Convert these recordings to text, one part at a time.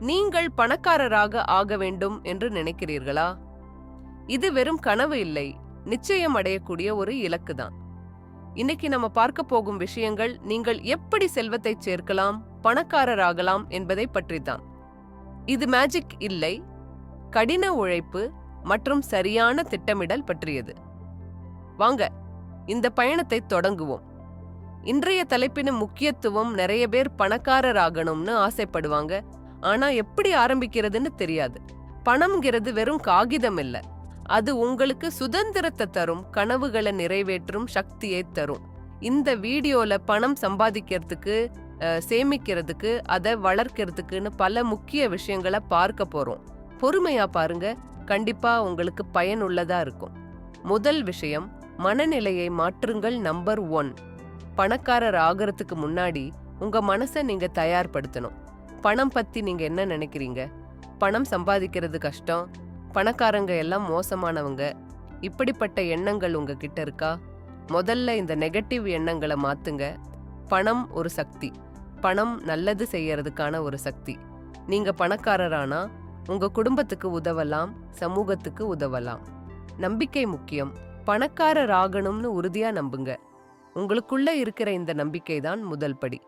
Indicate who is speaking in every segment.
Speaker 1: நீங்கள் பணக்காரராக ஆக வேண்டும் என்று நினைக்கிறீர்களா? இது வெறும் கனவு இல்லை. நிச்சயம் அடையக்கூடிய ஒரு இலக்கு தான் இன்னைக்கு நம்ம பார்க்க போகும் விஷயங்கள் நீங்கள் எப்படி செல்வத்தை சேர்க்கலாம் பணக்காரராகலாம் என்பதை தான் இது மேஜிக் இல்லை. கடின உழைப்பு மற்றும் சரியான திட்டமிடல் பற்றியது. வாங்க இந்த பயணத்தை தொடங்குவோம். இன்றைய தலைப்பின் முக்கியத்துவம் நிறைய பேர் பணக்காரராகணும்னு ஆசைப்படுவாங்க. ஆனா எப்படி ஆரம்பிக்கிறதுன்னு தெரியாது. பணம்ங்கிறது வெறும் காகிதம் இல்லை. அது உங்களுக்கு சுதந்திரத்தை தரும் கனவுகளை நிறைவேற்றும் சக்தியை தரும். இந்த வீடியோல பணம் சம்பாதிக்கிறதுக்கு சேமிக்கிறதுக்கு அதை வளர்க்கறதுக்குன்னு பல முக்கிய விஷயங்களை பார்க்க போறோம். பொறுமையா பாருங்க கண்டிப்பா உங்களுக்கு பயனுள்ளதா இருக்கும். முதல் விஷயம் மனநிலையை மாற்றுங்கள் நம்பர் ஒன். பணக்காரர் ஆகிறதுக்கு முன்னாடி உங்க மனசை நீங்க தயார்படுத்தணும். பணம் பத்தி நீங்க என்ன நினைக்கிறீங்க? பணம் சம்பாதிக்கிறது கஷ்டம். பணக்காரங்க எல்லாம் மோசமானவங்க. இப்படிப்பட்ட எண்ணங்கள் உங்ககிட்ட இருக்கா? முதல்ல இந்த நெகட்டிவ் எண்ணங்களை மாத்துங்க. பணம் ஒரு சக்தி. பணம் நல்லது செய்யறதுக்கான ஒரு சக்தி. நீங்க பணக்காரரானா உங்க குடும்பத்துக்கு உதவலாம் சமூகத்துக்கு உதவலாம். நம்பிக்கை முக்கியம். பணக்காரர் ஆகணும்னு உறுதியா நம்புங்க. உங்களுக்குள்ள இருக்கிற இந்த நம்பிக்கை தான் முதல் படி.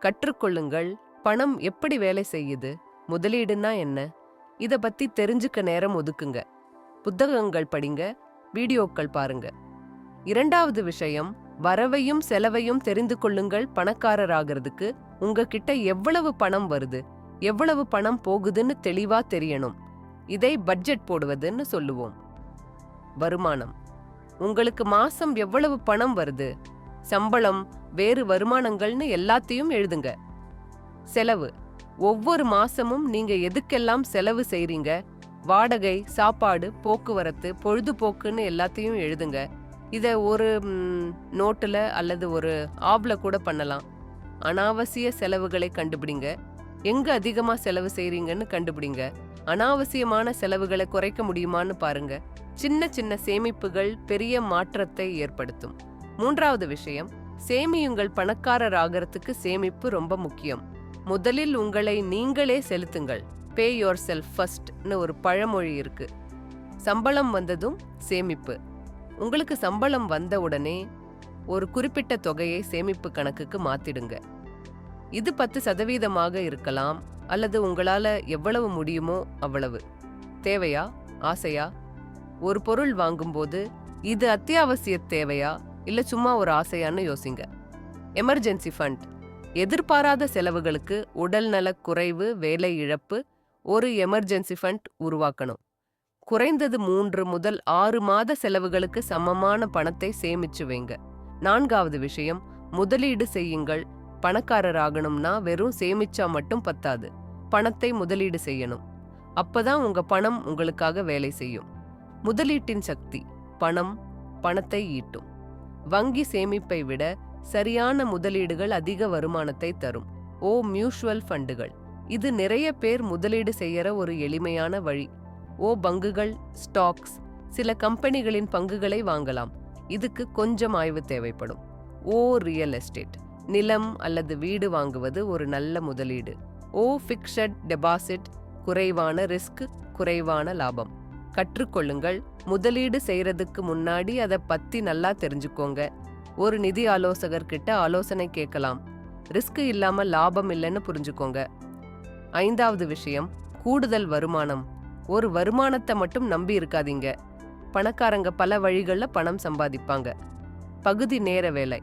Speaker 1: கற்றுக்கொள்ளுங்கள். பணம் எப்படி வேலை செய்யுது? முதலீடுன்னா என்ன? இத பத்தி தெரிஞ்சுக்க நேரம் ஒதுக்குங்க. புத்தகங்கள் படிங்க வீடியோக்கள் பாருங்க. இரண்டாவது விஷயம் வரவையும் செலவையும் தெரிந்து கொள்ளுங்கள் பணக்காரராகிறதுக்கு. உங்ககிட்ட எவ்வளவு பணம் வருது? எவ்வளவு பணம் போகுதுன்னு தெளிவா தெரியணும். இதை பட்ஜெட் போடுவதுன்னு சொல்லுவோம். வருமானம். உங்களுக்கு மாசம் எவ்வளவு பணம் வருது? சம்பளம் வேறு வருமானங்கள்னு எல்லாத்தையும் எழுதுங்க. செலவு. ஒவ்வொரு மாசமும் நீங்க எதுக்கெல்லாம் செலவு செய்றீங்க? வாடகை சாப்பாடு போக்குவரத்து பொழுதுபோக்குன்னு எல்லாத்தையும் எழுதுங்க. இதை ஒரு நோட்டில் அல்லது ஒரு ஆப்ல கூட பண்ணலாம். அனாவசிய செலவுகளை கண்டுபிடிங்க. எங்க அதிகமாக செலவு செய்றீங்கன்னு கண்டுபிடிங்க. அனாவசியமான செலவுகளை குறைக்க முடியுமான்னு பாருங்க. சின்ன சின்ன சேமிப்புகள் பெரிய மாற்றத்தை ஏற்படுத்தும். மூன்றாவது விஷயம் சேமியுங்கள் பணக்காரர் ஆகிறதுக்கு சேமிப்பு ரொம்ப முக்கியம். முதலில் உங்களை நீங்களே செலுத்துங்கள். பே யோர் செல்ஃப் ஃபர்ஸ்ட்னு ஒரு பழமொழி இருக்கு. சம்பளம் வந்ததும் சேமிப்பு. உங்களுக்கு சம்பளம் வந்த உடனே ஒரு குறிப்பிட்ட தொகையை சேமிப்பு கணக்குக்கு மாத்திடுங்க. இது பத்து சதவீதமாக இருக்கலாம் அல்லது உங்களால எவ்வளவு முடியுமோ அவ்வளவு. தேவையா? ஆசையா? ஒரு பொருள் வாங்கும்போது இது அத்தியாவசிய தேவையா? இல்ல சும்மா ஒரு ஆசையான்னு யோசிங்க. எமர்ஜென்சி ஃபண்ட் எதிர்பாராத செலவுகளுக்கு உடல்நலக் குறைவு வேலை இழப்பு ஒரு எமர்ஜென்சி ஃபண்ட் உருவாக்கணும். குறைந்தது மூன்று முதல் ஆறு மாத செலவுகளுக்கு சமமான பணத்தை சேமிச்சு வைங்க. நான்காவது விஷயம் முதலீடு செய்யுங்கள். பணக்காரராகணும்னா வெறும் சேமிச்சா மட்டும் பத்தாது. பணத்தை முதலீடு செய்யணும். அப்பதான் உங்க பணம் உங்களுக்காக வேலை செய்யும். முதலீட்டின் சக்தி பணம் பணத்தை ஈட்டும். வங்கி சேமிப்பை விட சரியான முதலீடுகள் அதிக வருமானத்தை தரும். ஓ மியூச்சுவல் ஃபண்டுகள். இது நிறைய பேர் முதலீடு செய்யற ஒரு எளிமையான வழி. ஓ பங்குகள் ஸ்டாக்ஸ் சில கம்பெனிகளின் பங்குகளை வாங்கலாம். இதுக்கு கொஞ்சம் ஆய்வு தேவைப்படும். ஓ ரியல் எஸ்டேட். நிலம் அல்லது வீடு வாங்குவது ஒரு நல்ல முதலீடு. ஓ ஃபிக்ஸட் டெபாசிட் குறைவான ரிஸ்க் குறைவான லாபம். கற்றுக்கொள்ளுங்கள். முதலீடு செய்யறதுக்கு முன்னாடி அதை பத்தி நல்லா தெரிஞ்சுக்கோங்க. ஒரு நிதி ஆலோசகர்கிட்ட ஆலோசனை கேட்கலாம். ரிஸ்க் இல்லாம லாபம் இல்லைன்னு புரிஞ்சுக்கோங்க. ஐந்தாவது விஷயம் கூடுதல் வருமானம். ஒரு வருமானத்தை மட்டும் நம்பி இருக்காதீங்க. பணக்காரங்க பல வழிகளில் பணம் சம்பாதிப்பாங்க. பகுதி நேர வேலை.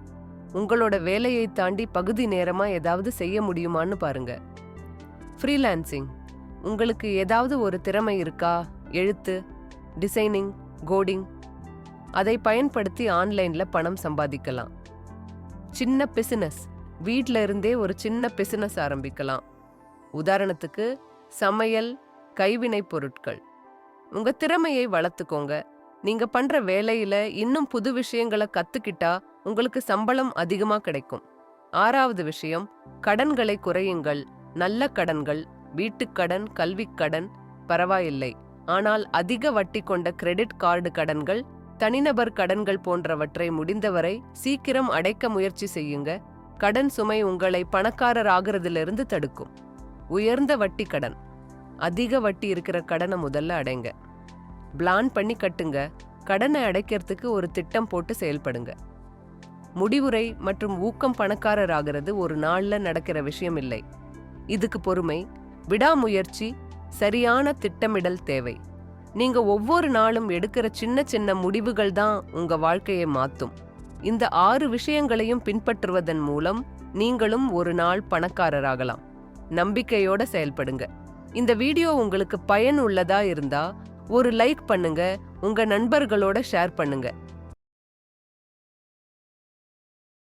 Speaker 1: உங்களோட வேலையை தாண்டி பகுதி நேரமா ஏதாவது செய்ய முடியுமான்னு பாருங்க. ஃப்ரீலான்சிங். உங்களுக்கு ஏதாவது ஒரு திறமை இருக்கா? எழுத்து டிசைனிங் கோடிங். அதை பயன்படுத்தி ஆன்லைன்ல பணம் சம்பாதிக்கலாம். சின்ன பிசினஸ் வீட்ல இருந்தே ஒரு சின்ன பிசினஸ் ஆரம்பிக்கலாம். உதாரணத்துக்கு சமையல் கைவினைப் பொருட்கள். உங்க திறமையை வளர்த்துக்கோங்க. நீங்க பண்ற வேலையில இன்னும் புது விஷயங்களை கத்துக்கிட்டா உங்களுக்கு சம்பளம் அதிகமா கிடைக்கும். ஆறாவது விஷயம் கடன்களை குறையுங்கள். நல்ல கடன்கள் வீட்டுக்கடன் கல்விக்கடன் பரவாயில்லை. ஆனால் அதிக வட்டி கொண்ட கிரெடிட் கார்டு கடன்கள் தனிநபர் கடன்கள் போன்றவற்றை முடிந்தவரை சீக்கிரம் அடைக்க முயற்சி செய்யுங்க. கடன் சுமை உங்களை பணக்காரர் ஆகிறதிலிருந்து தடுக்கும். உயர்ந்த வட்டி கடன். அதிக வட்டி இருக்கிற கடனை முதல்ல அடைங்க. பிளான் பண்ணி கட்டுங்க. கடனை அடைக்கிறதுக்கு ஒரு திட்டம் போட்டு செயல்படுங்க. முடிவுரை மற்றும் ஊக்கம் பணக்காரர் ஆகிறது ஒரு நாளில் நடக்கிற விஷயம் இல்லை. இதுக்கு பொறுமை விடாமுயற்சி சரியான திட்டமிடல் தேவை. நீங்க ஒவ்வொரு நாளும் எடுக்கிற சின்ன சின்ன முடிவுகள் தான் உங்க வாழ்க்கையை மாத்தும். இந்த ஆறு விஷயங்களையும் பின்பற்றுவதன் மூலம் நீங்களும் ஒரு நாள் பணக்காரராகலாம். நம்பிக்கையோட செயல்படுங்க. இந்த வீடியோ உங்களுக்கு பயன் உள்ளதா இருந்தா ஒரு லைக் பண்ணுங்க உங்க நண்பர்களோட ஷேர் பண்ணுங்க.